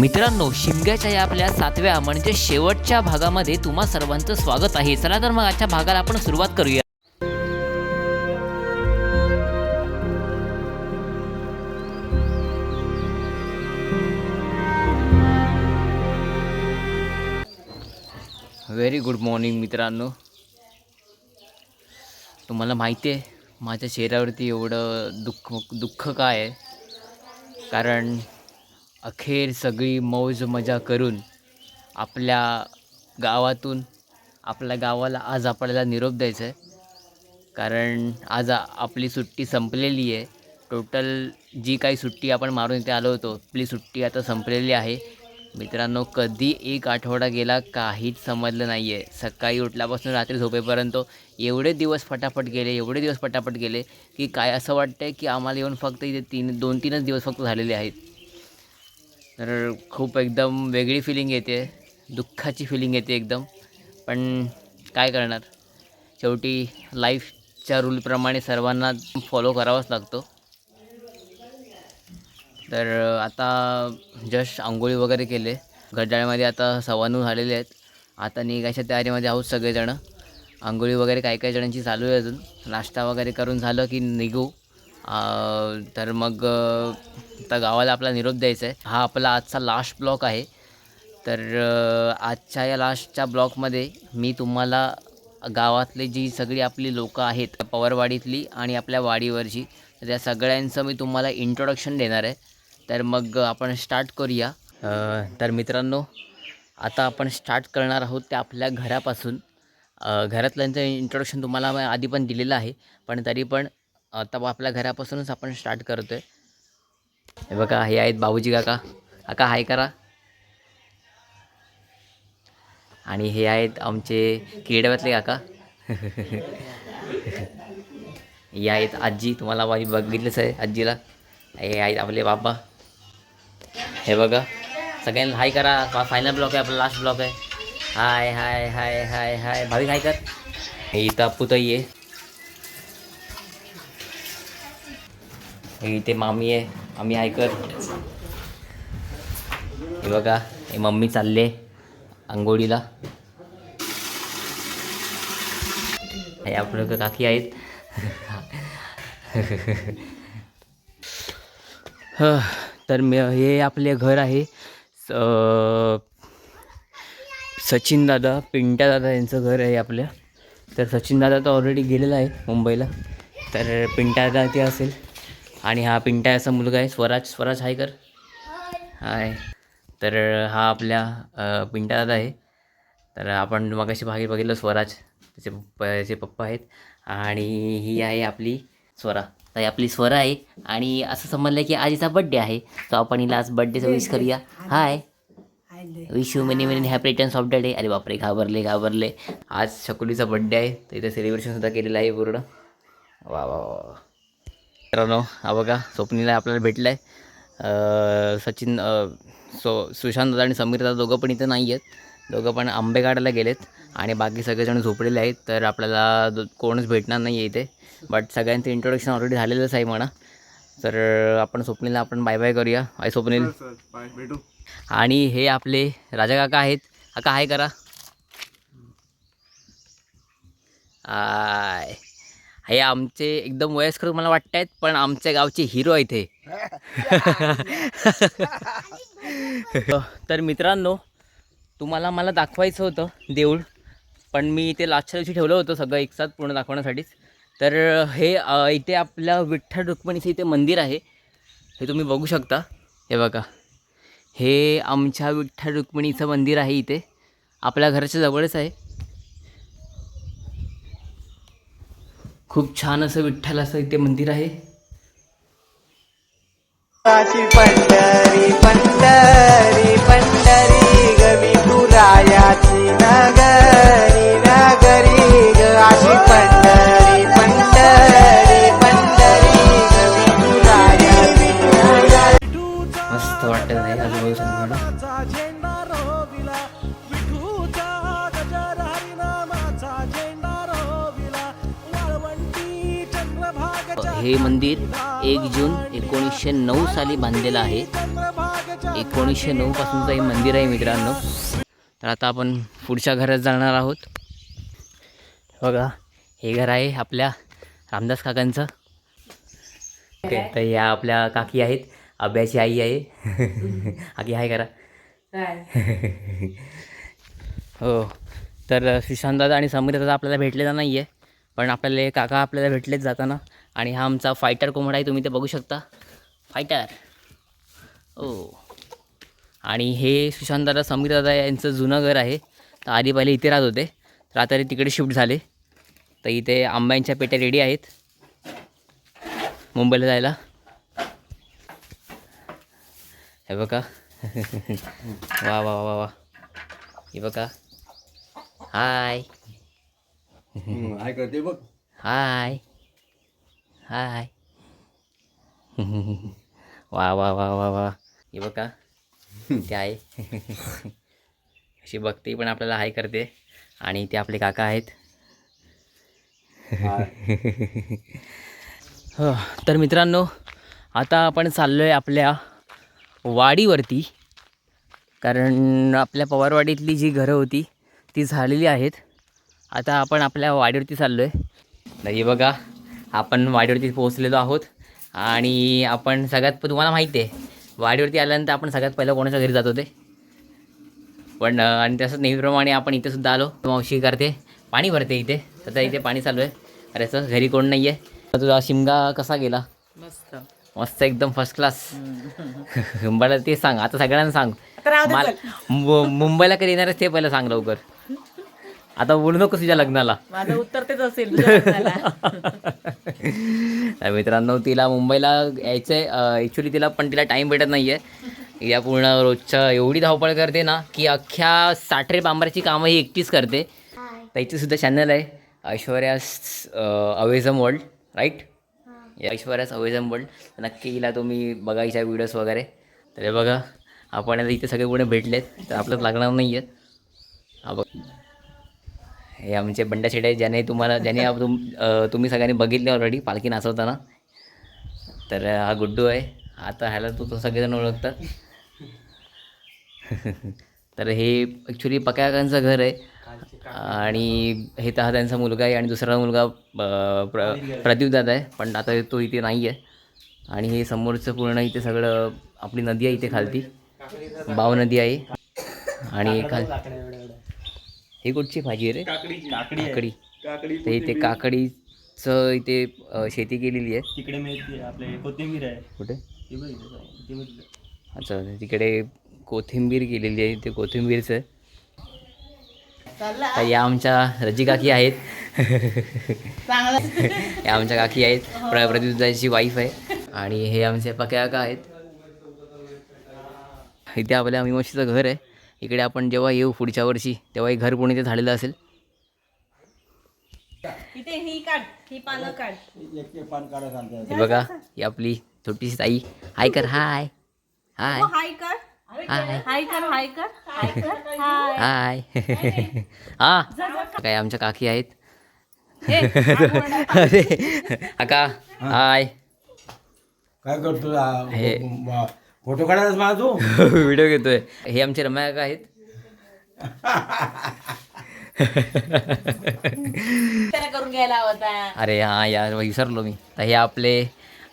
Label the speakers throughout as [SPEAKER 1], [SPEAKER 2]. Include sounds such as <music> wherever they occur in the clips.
[SPEAKER 1] मित्रांनो शिमग्याच्या या आपल्या सातव्या म्हणजे शेवटच्या भागामध्ये तुम्हा सर्वांचं स्वागत आहे. चला तर मग आजच्या भागाला आपण सुरुवात करूया. व्हेरी गुड मॉर्निंग मित्रांनो. तुम्हाला माहिती आहे माझ्या चेहऱ्यावरती एवढं दुःख दुःख काय आहे? कारण अखेर सगळी मौज मजा करून आपल्या गावातून आपल्या गावाला आज आपल्याला निरोप द्यायचा आहे. कारण आज आपली सुट्टी संपलेली आहे. टोटल जी काही सुट्टी आपण मारून इथे आलो होतो आपली सुट्टी आता संपलेली आहे. मित्रांनो कधी एक आठवडा गेला काहीच समजलं नाही आहे सकाळी उठल्यापासून रात्री झोपेपर्यंत एवढे दिवस फटाफट गेले एवढे दिवस फटाफट गेले की काय असं वाटतं आहे की आम्हाला येऊन फक्त इथे तीन दोन तीनच दिवस फक्त झालेले आहेत. तर खूप एकदम वेगळी फिलिंग येते. दुःखाची फिलिंग येते एकदम. पण काय करणार? शेवटी लाईफच्या रूलप्रमाणे सर्वांना फॉलो करावाच लागतो. तर आता जस्ट आंघोळी वगैरे केले. गड्डाळ्यामध्ये आता सव्वा झालेले आहेत. आता निघायच्या तयारीमध्ये आहोत सगळेजणं. आंघोळी वगैरे काही काही जणांची चालू आहे अजून. नाश्ता वगैरे करून झालं की निघू. तर मग त्या आता गावाला आपला निरोप द्यायचा आहे. हा आपला आजचा लास्ट ब्लॉक आहे. तर आजच्या या लास्टच्या ब्लॉकमध्ये मी तुम्हाला गावातली जी सगळी आपली लोकं आहेत पवारवाडीतली आणि आपल्या वाडीवरची तर त्या सगळ्यांचं मी तुम्हाला इंट्रोडक्शन देणार आहे. तर मग आपण स्टार्ट करूया. तर मित्रांनो आता आपण स्टार्ट करणार आहोत त्या आपल्या घरापासून. घरातल्यांचं इंट्रोडक्शन तुम्हाला आधी पण दिलेलं आहे पण तरी पण आता आपल्या घरापासूनच आपण स्टार्ट करतो आहे हे बघा हे आहेत बाबूजी काका. काका हाय करा. आणि हे आहेत आमचे केडव्यातले काका. हे आहेत आजी तुम्हाला माझी बघितलंच आहे आजीला. हे आहेत आपले बाबा. हे बघा सगळ्यांना हाय करा. फा फायनल ब्लॉक आहे आपला लास्ट ब्लॉक आहे. हाय हाय हाय हाय हाय भाविक हाय कर. हे इथं पुतई आहे. इथे मामी आहे आम्ही ऐकत हे बघा हे मम्मी चालले आंघोळीला हे आपलं काकी आहेत तर मी हे आपले घर आहे स- सचिन दादा पिंट्या दादा यांचं घर आहे आपल्या तर सचिन दादा तर ऑलरेडी गेलेला आहे मुंबईला तर पिंट्या दादा ते असेल आणि हा पिंटा असा मुलगा आहे. स्वराज स्वराज हाय कर. हाय तर हा आपल्या पिंटा दादा आहे. तर आपण मगाशी भागी बघितलं स्वराज त्याचे पप्पा त्याचे पप्पा आहेत. आणि ही आहे आपली स्वरा. तर आपली स्वरा आहे. आणि असं समजलं की आजीचा बड्डे आहे. तो आपण हिला आज बड्डेचा विश करूया. Hi wish you many many happy returns of the day अरे बापरे घाबरले घाबरले. आज शकुलीचा बड्डे आहे. तर इथं सेलिब्रेशनसुद्धा केलेलं आहे पूर्ण. वा वा वा. मित्रांनो हा बघा स्वप्नीला आपल्याला भेटलं आहे सचिन सो सुशांत दादा आणि समीर दादा दोघं पण इथं नाही आहेत दोघं पण आंबे काढायला गेलेत आणि बाकी सगळेजण झोपलेले आहेत. तर आपल्याला कोणच भेटणार नाही आहे इथे. बट सगळ्यांचं इंट्रोडक्शन ऑलरेडी झालेलंच आहे म्हणा. तर आपण स्वप्नीला आपण बाय बाय करूया. आय स्वप्नील.
[SPEAKER 2] बाय भेटू.
[SPEAKER 1] आणि हे आपले राजा काका आहेत. काका हाय करा. आय हे आमचे एकदम वयस्कर मला वाटत आहेत पण आमच्या गावचे हिरो आहेत हे. <laughs> तर मित्रांनो तुम्हाला मला दाखवायचं होतं देऊळ पण मी ते लास्टच्या दिवशी ठेवलं होतं सगळं एकसाथ पूर्ण दाखवण्यासाठीच. तर हे इथे आपल्या विठ्ठल रुक्मिणीचं इथे मंदिर आहे. हे तुम्ही बघू शकता. हे बघा. हे आमच्या विठ्ठल रुक्मिणीचं मंदिर आहे इथे. आपल्या घराच्या जवळच आहे. खूप छान असं विठ्ठलाचं इथे मंदिर आहे.
[SPEAKER 3] पंढरी पंढरी पंढरी.
[SPEAKER 1] हे मंदिर एक जून एकोणीसशे नऊ साली बांधलेलं आहे. एकोणीसशे नऊ पासूनचं हे मंदिर आहे मित्रांनो. तर आता आपण पुढच्या घरात जाणार आहोत. बघा हे घर आहे आपल्या रामदास काकांचं. ओके, तर या आपल्या काकी आहेत. अभ्याची आई आहे. <laughs> आकी हाय करा. <laughs> हो तर सुशांत दादा आणि समीर दादा आपल्याला भेटलेला नाही आहे पण आपल्याला काका आपल्याला भेटलेच जाताना. आणि हा आमचा फायटर कोंबडा आहे तुम्ही ते बघू शकता. फायटर ओ. आणि हे सुशांत दादा समीर दादा यांचं जुनं घर आहे. तर आधी पहिले इथे राहत होते. तर आता ते तिकडे शिफ्ट झाले. तर इथे आंब्यांच्या पेट्या रेडी आहेत. मुंबईला जायला. हे बघा. <laughs> वा वा वा वा. हे बघा. हाय
[SPEAKER 3] काय करते बघ.
[SPEAKER 1] हाय हाय वा वा वा वा वा हे बघा. <laughs> ते आहे <laughs> अशी बघते पण आपल्याला हाय करते. आणि ते आपले काका आहेत. <laughs> हो, तर मित्रांनो आता आपण चाललो आहे आपल्या वाडीवरती. कारण आपल्या पवारवाडीतली जी घरं होती ती झालेली आहेत. आता आपण आपल्या वाडीवरती चाललो आहे तर हे बघा आपण वाडीवरती पोहोचलेलो आहोत. आणि आपण सगळ्यात तुम्हाला माहिती आहे वाडीवरती आल्यानंतर आपण सगळ्यात पहिलं कोणाच्या घरी जात होते? पण आणि तसंच नेहमीप्रमाणे आपण इथे सुद्धा आलो. मावशी करते पाणी भरते इथे. सध्या इथे पाणी चालू आहे. अरे असं घरी कोण नाही आहे तुझा शिमगा कसा गेला?
[SPEAKER 2] मस्त.
[SPEAKER 1] मस्त एकदम फर्स्ट क्लास <laughs> मला ते सांग आता सगळ्यांना सांग. मला मु- मुंबईला कधी येणार ते पहिलं सांग लवकर. आता बोलू नको तुझ्या लग्नाला.
[SPEAKER 2] माझं उत्तर तेच असेल तुझ्या लग्नाला. <laughs>
[SPEAKER 1] तर मित्रांनो तिला मुंबईला यायचं आहे ॲक्च्युली तिला पण तिला टाईम भेटत नाही आहे या पूर्ण रोजच्या एवढी धावपळ करते ना की अख्ख्या साठरे बांबराची कामं ही एकटीच करते. त्याची सुद्धा चॅनल आहे Aishwarya's awesome world right Aishwarya's awesome world नक्की हिला तुम्ही बघायच्या व्हिडिओज वगैरे. तर हे बघा आपण आता इथे सगळे पुढे भेटलेत तर आपल्याला लागणार नाही आहे हा बघ. हे आमचे बंडा शेट आहे ज्याने तुम्हाला ज्याने तुम तुम्ही सगळ्यांनी बघितले ऑलरेडी पालखी नाचवताना. तर हा गुड्डू आहे. आता ह्याला तो तो सगळेजण ओळखतात. <laughs> तर हे ॲक्च्युली पक्याकांचं घर आहे. आणि हे तर हा त्यांचा मुलगा आहे आणि दुसरा मुलगा प्र प्रदीप दादा आहे. पण आता तो इथे नाही आहे. आणि हे समोरचं पूर्ण इथे सगळं आपली नदी आहे इथे खालती. बाव नदी आहे. आणि खाल ही कुठची भाजी आहे रे? काकडी. तर इथे काकडीचं इथे अ, शेती केलेली आहे.
[SPEAKER 4] तिकडे मेथी आपले कोथिंबीर आहे.
[SPEAKER 1] कुठे?
[SPEAKER 4] ती बघ इथे जाऊन, ती बघ इथे.
[SPEAKER 1] अच्छा तिकडे कोथिंबीर केलेली आहे ते कोथिंबीरचं. आहे. तर या आमच्या रजी काकी आहेत. या आमच्या काकी आहेत. प्र प्रदीपदाची वाईफ आहे. आणि हे आमचे पक्या काका आहेत. इथे आपल्या मीमाशीचं घर आहे. इकडे आपण जेव्हा येऊ पुढच्या वर्षी तेव्हा हे घर पूर्ण इथे झालेलं असेल?
[SPEAKER 2] इथे ही काढ ही पानं काढ.
[SPEAKER 1] हे बघा ही आपली छोटीशी ताई. हाय कर हाय. हाय.
[SPEAKER 2] हो, हाय कर.
[SPEAKER 1] हाय.
[SPEAKER 2] हाय कर हाय कर. हाय कर हाय.
[SPEAKER 1] हाय. <laughs> हा. काय आमच्या काकी आहेत? <laughs> अरे काका हाय.
[SPEAKER 3] काय करतो
[SPEAKER 1] हे.
[SPEAKER 3] फोटो काढायला मला तू <laughs>
[SPEAKER 1] व्हिडिओ घेतोय. हे आमचे रम्या काका आहेत
[SPEAKER 2] करून घ्यायला होता
[SPEAKER 1] अरे हां या विसरलो मी. तर हे आपले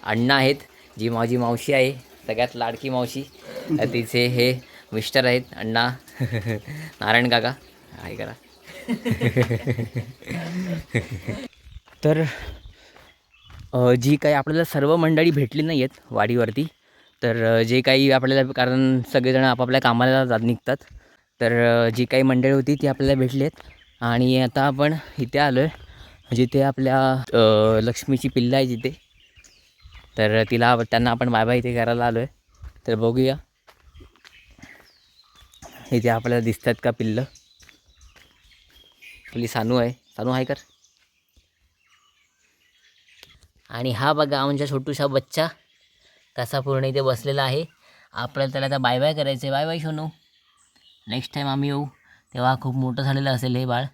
[SPEAKER 1] अण्णा आहेत जी माझी मावशी आहे सगळ्यात लाडकी मावशी. तर तिचे हे मिस्टर आहेत अण्णा. नारायण काका. हाय करा. तर जी काही आपल्याला सर्व मंडळी भेटली नाही आहेत वाडीवरती तर जे काही आपल्याला कारण सगळेजण आपापल्या कामाला जात निघतात. तर जी काही मंडळी होती ती आपल्याला भेटली आहेत आणि आता आपण इथे आलो आहे जिथे आपल्या लक्ष्मीची पिल्लं आहे जिथे. तर तिला त्यांना आपण बाय बाय इथे करायला आलो आहे तर बघूया. इथे आपल्याला दिसतात का पिल्लं? आपली सानू आहे. सानू आहे कर. आणि हा बघा आमच्या छोटूसा बच्चा. कसा पूर्ण इथे बसलेला आहे. आपल्याला त्याला आता बाय बाय करायचं आहे bye bye Sonu next time आम्ही येऊ. तेव्हा खूप मोठं झालेलं असेल हे बाळ.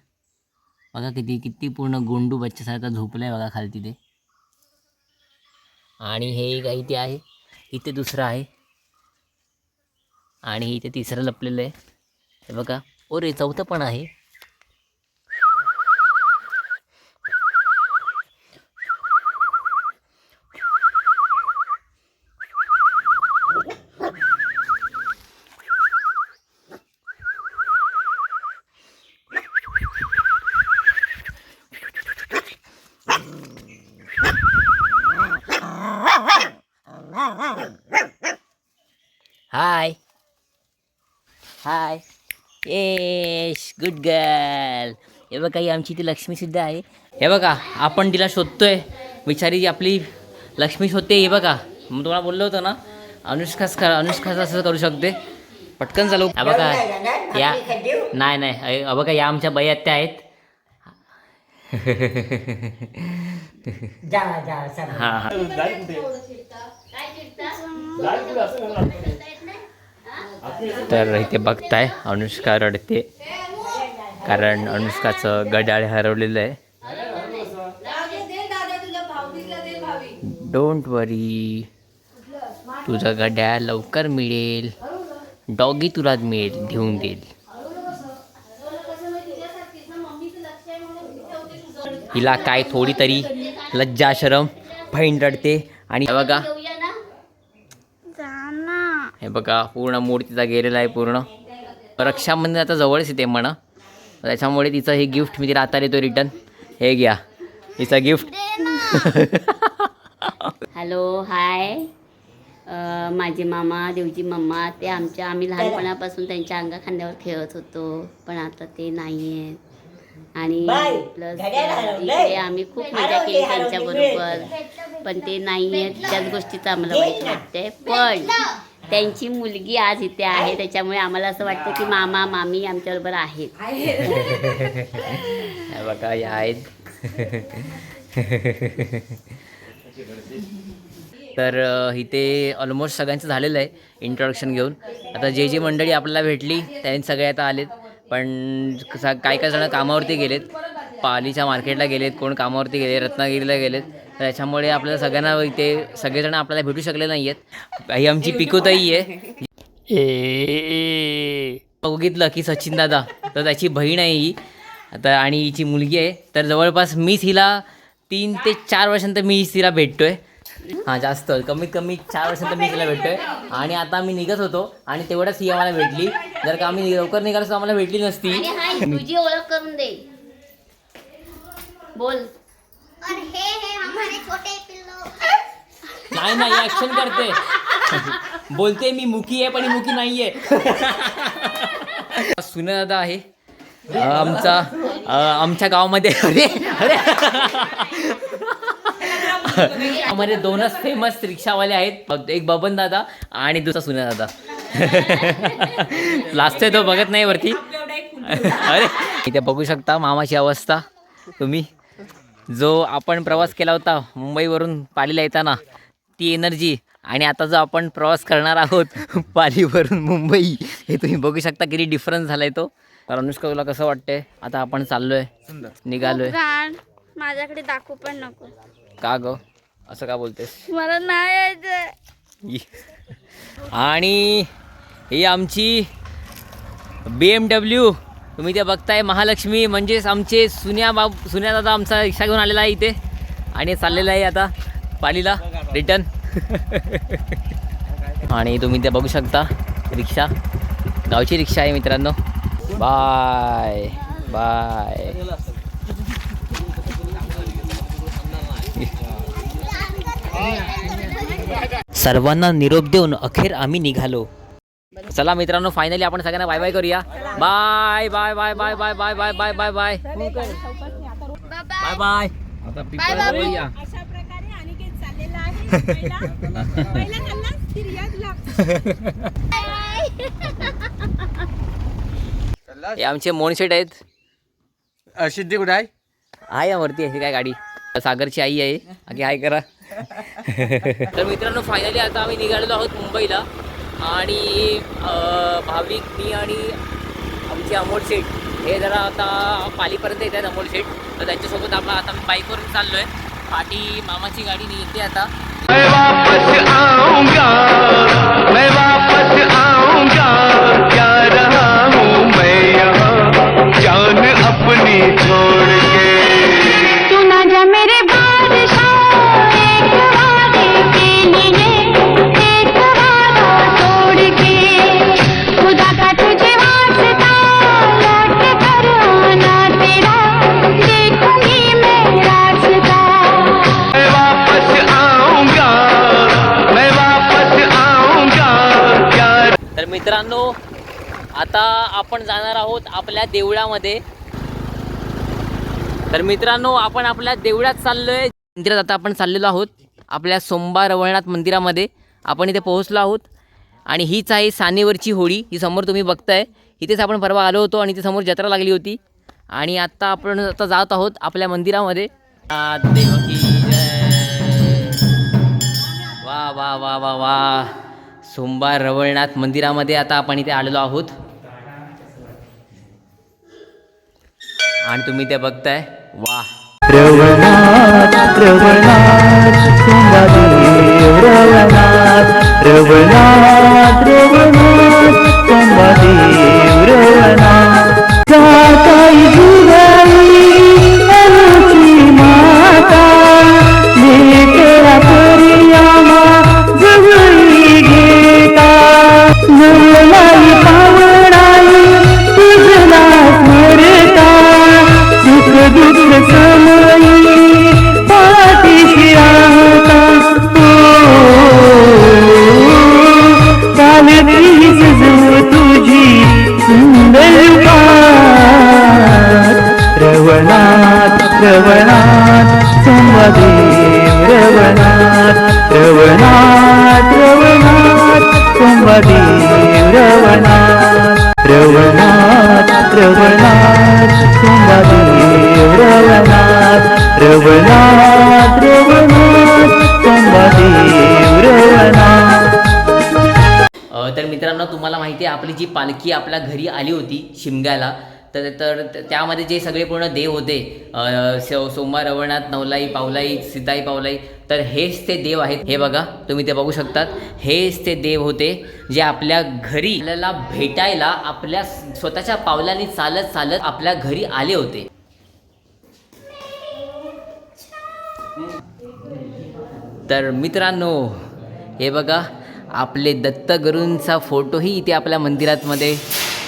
[SPEAKER 1] बघा किती किती पूर्ण गोंडू बच्च्यासारखा झोपलं आहे बघा खाली तिथे. आणि हे काही ते आहे. इथे दुसरं आहे. आणि इथे तिसरं लपलेलं आहे. हे बघा. ओ रे चौथं पण आहे हाय हाय येश गुड गर्ल हे बघा ही आमची ती लक्ष्मी सुद्धा आहे. हे बघा आपण तिला शोधतोय. बिचारी जी आपली लक्ष्मी शोधते हे बघा. मग तुम्हाला बोललो होतं ना अनुष्काच करा अनुष्काच असं करू शकते. पटकन चालू. बघा या. नाही नाही बघा या आमच्या बयात त्या आहेत. हा हा. तर इथे बघताय अनुष्का रडते. कारण अनुष्काचं गडाळ हरवलेलं आहे. डोंट वरी तुझं गड्या लवकर मिळेल. डॉगी तुला मिळेल घेऊन देईल. हिला काय थोडी तरी लज्जा शरम बहीण रडते. आणि बघा. हे बघा पूर्ण मूड तिचा गेलेला आहे पूर्ण. रक्षाबंधन आता जवळच येते म्हणा. त्याच्यामुळे तिचं हे गिफ्ट मी तिला आता देतो रिटर्न. हे घ्या. तिचं गिफ्ट.
[SPEAKER 5] Hello hi. अ, माझे मामा देवजी मम्मा ते आमच्या आम्ही लहानपणापासून त्यांच्या अंगा खांद्यावर खेळत होतो पण आता ते नाही आहेत आणि प्लस आम्ही खूप मजा केली त्यांच्याबरोबर पण ते नाही आहेत त्याच गोष्टीचं आम्हाला वाईट वाटतंय. पण त्यांची मुलगी आज इथे आहे त्याच्यामुळे आम्हाला असं वाटतं की मामा मामी आमच्याबरोबर आहेत.
[SPEAKER 1] हे <laughs> बघा या आहेत. तर इथे ऑलमोस्ट सगळ्यांचं झालेलं आहे इंट्रोडक्शन घेऊन. आता जे जे मंडळी आपल्याला भेटली त्यांनी सगळे आता आलेत. पण काही काही जण कामावरती गेलेत. पालीच्या मार्केटला गेलेत कोण कामावरती गेले रत्नागिरीला गेलेत. तर त्याच्यामुळे आपल्याला सगळ्यांना इथे सगळेजण आपल्याला भेटू शकले नाही आहेत ही आमची पिकोताई आहे. ए. बघितलं की सचिन दादा तर त्याची बहीण आहे ही. आता आणि हिची मुलगी आहे. तर जवळपास मीच हिला तीन ते चार वर्षांतर मी तिला भेटतोय. हां जास्त. कमीत कमी चार वर्षांतर मी तिला भेटतोय. आणि आता आम्ही निघत होतो आणि तेवढंच ही आम्हाला भेटली. जर का आम्ही लवकर निघालो तर आम्हाला भेटली नसती.
[SPEAKER 5] तुझी ओळख करून दे. बोल.
[SPEAKER 6] और हे हे हमारे छोटे पिल्लो.
[SPEAKER 1] नाही नाही ऍक्शन करते. बोलते मी मुकी आहे पण ही मुकी नाहीये सुना दादा आहे. आमचा आमच्या गावामध्ये. अरे अरे. गावामध्ये दोनच फेमस रिक्षावाले आहेत. एक बबन दादा आणि दुसरा सुना दादा. लास्ट तो बघत नाही वरती. अरे इथे बघू शकता मामाची अवस्था. तुम्ही? जो आपण प्रवास केला होता मुंबईवरून पालीला येताना ती एनर्जी आणि आता जो आपण प्रवास करणार आहोत <laughs> पालीवरून मुंबई हे तुम्ही बघू शकता किती डिफरन्स झालाय तो. तर अनुष्का तुला कसं वाटतंय? आता आपण चाललोय निघालोय.
[SPEAKER 6] माझ्याकडे दाखवू पण नको.
[SPEAKER 1] का ग? असं का बोलतेस?
[SPEAKER 6] मला नाही यायचं.
[SPEAKER 1] आणि ही आमची बी एम डब्ल्यू तुम्ही ते बघताय महालक्ष्मी म्हणजेच आमचे सुन्या बाब सुन्या दादा आमचा रिक्षा घेऊन आलेला आहे इथे. आणि चाललेला आहे आता पालीला रिटर्न <laughs> आणि तुम्ही ते बघू शकता रिक्षा. गावची रिक्षा आहे मित्रांनो. Bye bye. सर्वांना निरोप देऊन अखेर आम्ही निघालो. चला मित्रांनो फायनली आपण सगळ्यांना बाय बाय करूया. Bye bye bye bye bye bye bye bye bye bye bye bye आता.
[SPEAKER 2] अशा प्रकारे अनिकेत चाललेला आहे.
[SPEAKER 1] हे आमचे मोनशेट आहेत.
[SPEAKER 3] सिद्धी कुठे आहे?
[SPEAKER 1] आहे वरती अशी काय गाडी? सागरची आई आहे. आधी हाय करा. तर मित्रांनो फायनली आता आम्ही निघालेलो आहोत मुंबईला. आणि भाविक मी आणि आमची अमोल शेठ हे जरा आता पालीपर्यंत येत आहेत अमोल शेठ. तर त्यांच्यासोबत आपला आता मी बाईकवरून चाललो आहे पाठी मामाची गाडी येते आता. छोड़ आता आपण जाणार आहोत आपल्या देवळामध्ये. तर मित्रांनो आपण आपल्या देवळात चाललोय. मंदिरात आता आपण चाललेलो आहोत आपल्या सोमवार रवळनाथ मंदिरामध्ये. आपण इथे पोहोचलो आहोत आणि हीच आहे सानेवरची होळी ही समोर तुम्ही बघताय. इथेच आपण परवा आलो होतो आणि इथे समोर जत्रा लागली होती. आणि आत्ता आपण आता जात आहोत आपल्या मंदिरामध्ये. वा वा वा वा वा. सोमवार रवळनाथ मंदिरामध्ये आता आपण इथे आलेलो आहोत. आणि तुम्ही ते बघताय? वा.
[SPEAKER 7] रवनाथ रवनाथ
[SPEAKER 1] शिमग्याला. तर तर त्यामध्ये जे सगळे पूर्ण देव होते सोमवार रवणात नवलाई पावलाई सीताई पावलाई तर हेच ते देव आहेत. हे बघा तुम्ही ते बघू शकतात. हेच ते देव होते जे आपल्या घरी आपल्याला भेटायला आपल्या स्वतःच्या पावलांनी चालत चालत आपल्या घरी आले होते. तर मित्रांनो हे बघा आपले दत्तगुरूंचा फोटोही इथे आपल्या मंदिरात मध्ये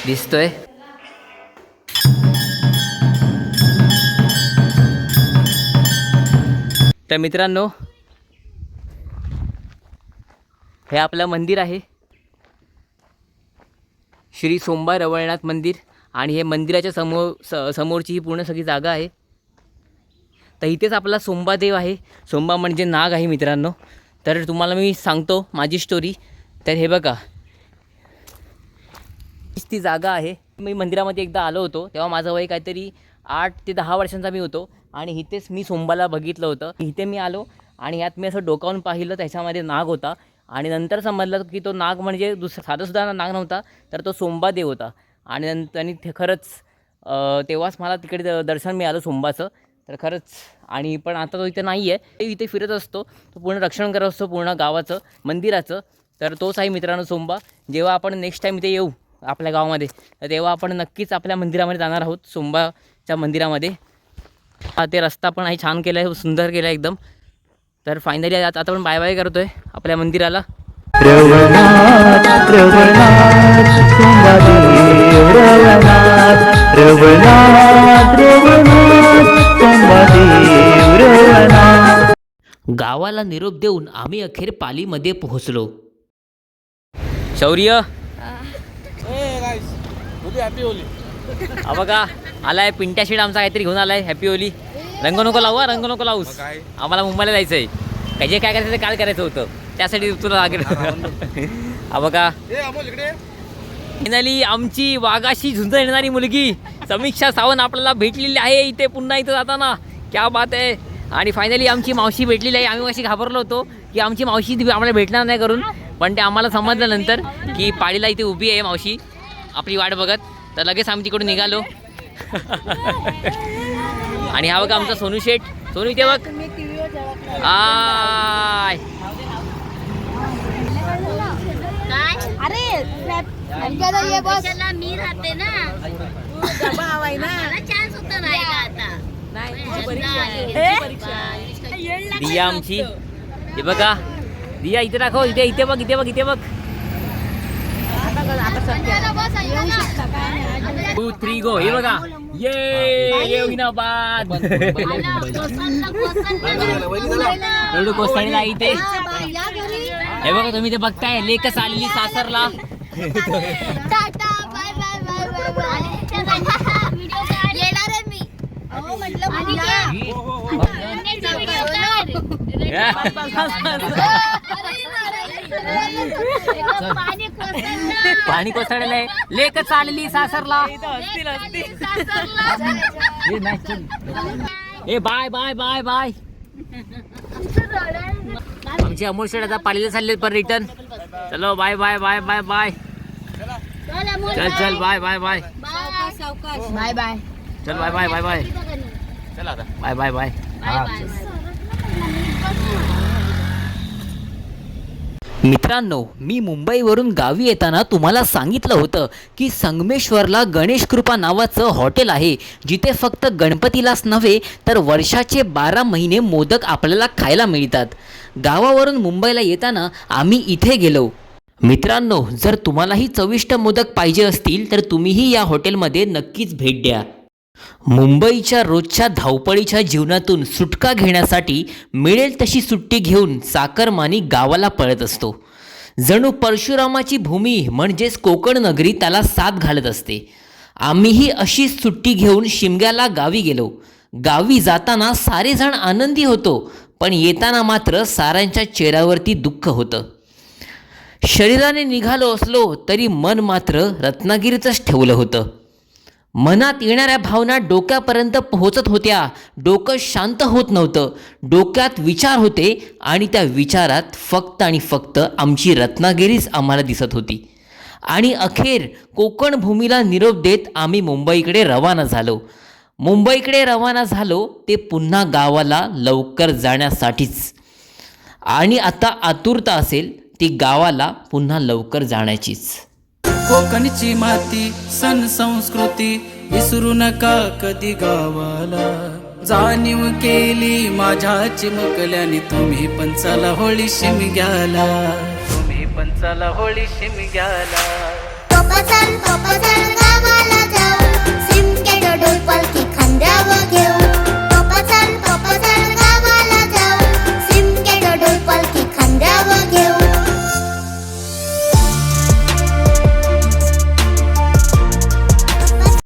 [SPEAKER 1] दिसतोय. तर मित्रांनो हे आपलं मंदिर आहे. श्री सोमबा रवळनाथ मंदिर आणि हे मंदिराच्या समोर स समोरची ही पूर्ण सगळी जागा आहे. तर इथेच आपला सोंबा देव आहे. सोंबा म्हणजे नाग आहे मित्रांनो. तर तुम्हाला मी सांगतो माझी स्टोरी तर हे बघा. ती जागा आहे. मी मंदिरामध्ये एकदा आलो होतो तेव्हा माझं वय काहीतरी आठ ते दहा वर्षांचा मी होतो आणि इथेच मी सोंबाला बघितलं होतं. इथे मी आलो आणि यात मी असं डोकावून पाहिलं त्याच्यामध्ये नाग होता. आणि नंतर समजलं की तो नाग म्हणजे दुसरा साधासुद्धा नाग नव्हता तर तो सोंबा देव होता. आणि नंतर आणि ते खरंच तेव्हाच मला तिकडे द- दर्शन मिळालं सोंबाचं तर खरंच आणि पण आता तो इथे नाही आहे इथे फिरत असतो. तो पूर्ण रक्षण करत असतो पूर्ण गावाचं मंदिराचं. तर तोच आहे मित्रांनो सोंबा जेव्हा आपण नेक्स्ट टाईम इथे येऊ आपल्या गावामध्ये तर तेव्हा आपण नक्कीच आपल्या मंदिरामध्ये जाणार आहोत. सोंबाच्या मंदिरामध्ये. हा ते रस्ता पण आहे छान केला आहे सुंदर केला आहे एकदम. तर फायनली आता आपण बाय बाय करतो आहे आपल्या मंदिराला गावाला निरोप देऊन आम्ही अखेर पालीमध्ये पोहोचलो. शौर्य. हा बघा आलाय पिंट्या शेड आमचा काहीतरी घेऊन आलाय हॅपी होली. रंग नको लावू रंग नको लावूस आम्हाला मुंबईला जायचं आहे काय जे काय करायचं ते काल करायचं होतं. त्यासाठी तुला लागेल. हा बघा. फायनली आमची वाघाशी झुंज येणारी मुलगी समीक्षा सावंत आपल्याला भेटलेली आहे इथे पुन्हा इथं जाताना. क्या बात आहे. आणि फायनली आमची मावशी भेटलेली आहे. आम्ही अशी घाबरलो होतो की आमची मावशी आम्हाला भेटणार नाही करून. पण ते आम्हाला समजलं नंतर की पाडीला इथे उभी आहे मावशी. आपली वाट बघत. तर लगेच आम्ही तिकडून निघालो. आणि हा बघा आमचा सोनू शेठ. सोनू इथे बघ. आय.
[SPEAKER 6] अरे ये बस. मी राहते ना. चान्स होता आता
[SPEAKER 1] दिया आमची. हे बघा. दिया इथे दाखव. इथे इथे बघ इथे बघ इथे बघ. टू थ्री गो हे बघा ये येऊनाबाद एवढं कोसळला इथे हे बघा तुम्ही ते बघताय लेकच आलेली सासरला
[SPEAKER 6] ta-ta bye bye bye bye bye video काढ येणार आहे मी हो म्हटलं पाणी
[SPEAKER 1] आहे लेक चालली सासरला. ए बाय बाय बाय बाय. आमची अमोल शेड आता पालीला चालले पर रिटर्न चलो bye bye bye bye bye. चल चल bye bye bye.
[SPEAKER 6] Bye bye.
[SPEAKER 1] चल बाय बाय बाय बाय. चल आता. बाय. Bye bye. मित्रांनो मी मुंबईवरून गावी येताना तुम्हाला सांगितलं होतं की संगमेश्वरला गणेश कृपा नावाचं हॉटेल आहे. जिथे फक्त गणपतीलाच नव्हे तर वर्षाचे बारा महिने मोदक आपल्याला खायला मिळतात. गावावरून मुंबईला येताना आम्ही इथे गेलो. मित्रांनो जर तुम्हालाही चविष्ट मोदक पाहिजे असतील तर तुम्हीही या हॉटेलमध्ये नक्कीच भेट द्या. मुंबईच्या रोजच्या धावपळीच्या जीवनातून सुटका घेण्यासाठी मिळेल तशी सुट्टी घेऊन चाकरमानी गावाला पळत असतो. जणू परशुरामाची भूमी म्हणजेच कोकण नगरी त्याला साथ घालत असते. आम्हीही अशीच सुट्टी घेऊन शिमग्याला गावी गेलो. गावी जाताना सारेजण आनंदी होतो पण येताना मात्र साऱ्यांच्या चेहऱ्यावरती दुःख होतं. शरीराने निघालो असलो तरी मन मात्र रत्नागिरीतच ठेवलं होतं. मनात येणाऱ्या भावना डोक्यापर्यंत पोहोचत होत्या. डोकं शांत होत नव्हतं. डोक्यात विचार होते आणि त्या विचारात फक्त आणि फक्त आमची रत्नागिरीच आम्हाला दिसत होती. आणि अखेर कोकण भूमीला निरोप देत आम्ही मुंबईकडे रवाना झालो. मुंबईकडे रवाना झालो ते पुन्हा गावाला लवकर जाण्यासाठीच. आणि आता आतुरता असेल ती गावाला पुन्हा लवकर जाण्याचीच.
[SPEAKER 8] कोकणची माती सण संस्कृती विसरू नका कधी गावाला. जाणीव केली माझ्या चिमुकल्याने तुम्ही पण चला होळी शिमग्याला तुम्ही पण चला होळी
[SPEAKER 6] शिम घ्याला